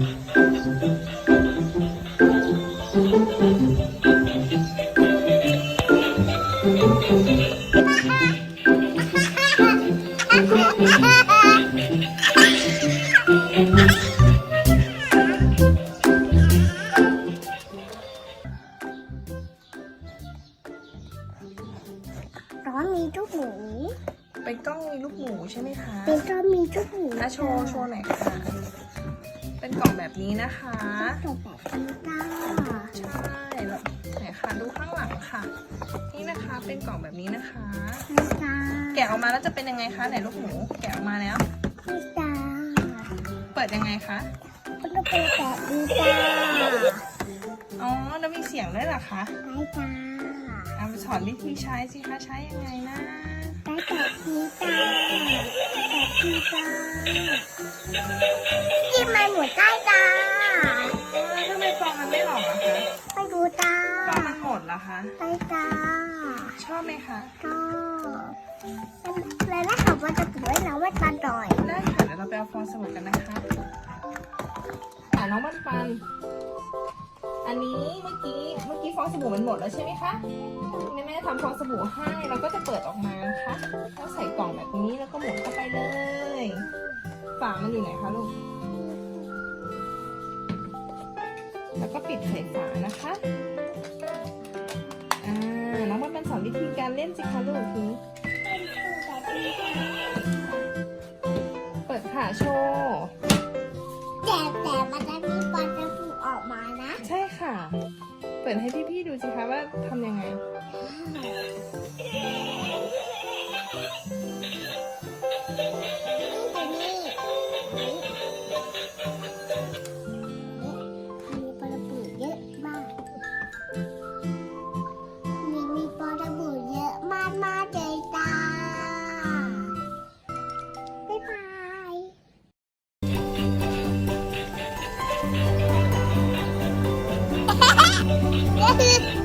ร้อนมีทุกหมูเป็นกล้องมีลูกหมูใช่ไหมคะเป็นร้อนมีทุกหมู อะโชว์ โชว์หน่อยค่ะ เป็นกล่องแบบนี้นะคะจบแบบนี้จ้าใช่แล้วไหนคะดูข้างหลังค่ะ นี่นะคะเป็นกล่องแบบนี้นะคะนี่จ้าแกะออกมาแล้วจะเป็นยังไงคะไหนลูกหมูแกะออกมาแล้วนี่จ้าเปิดยังไงคะมันก็เป็นแบบนี้จ้าอ๋อแล้วมีเสียงด้วยเหรอคะได้จ้าเอาไปสอนวิธีใช้สิคะใช้ยังไงนะได้แบบนี้จ้าแบบนี้จ้า ที่มันหมดได้จ้าแล้วทำไมฟองมันไม่ออกอะคะไปดูจ้าฟองมันหมดเหรอคะ ไปจ้าชอบไหมคะก็แล้วนะคะว่าจะถือไว้น้องไว้ตาหน่อยได้ค่ะเดี๋ยวเราไปเอาฟองสบู่กันนะคะอ่าน้องปันปัน อันนี้เมื่อกี้เมื่อกี้ฟองสบู่มันหมดแล้วใช่ไหมคะแม่แม่ทำฟองสบู่ให้เราก็จะเปิดออกมานะคะแล้วใส่กล่องแบบนี้แล้วก็หมุนเข้าไปเลย ฝามันอยู่ไหนคะลูก แล้วก็ปิดใส่ฝานะคะ อ่า น้องมันเป็นสอนวิธีการเล่นสิคะลูกทีนี้เปิดฝาโชว์แต่แต่มันจะมีฟันจะผูออกมานะ ใช่ค่ะ เปิดให้พี่ๆดูสิคะว่าทำยังไง มีปลารบิดเยอะมาก มีมีปลาบิดเยอะมากมากเจ้าบ๊ายบาย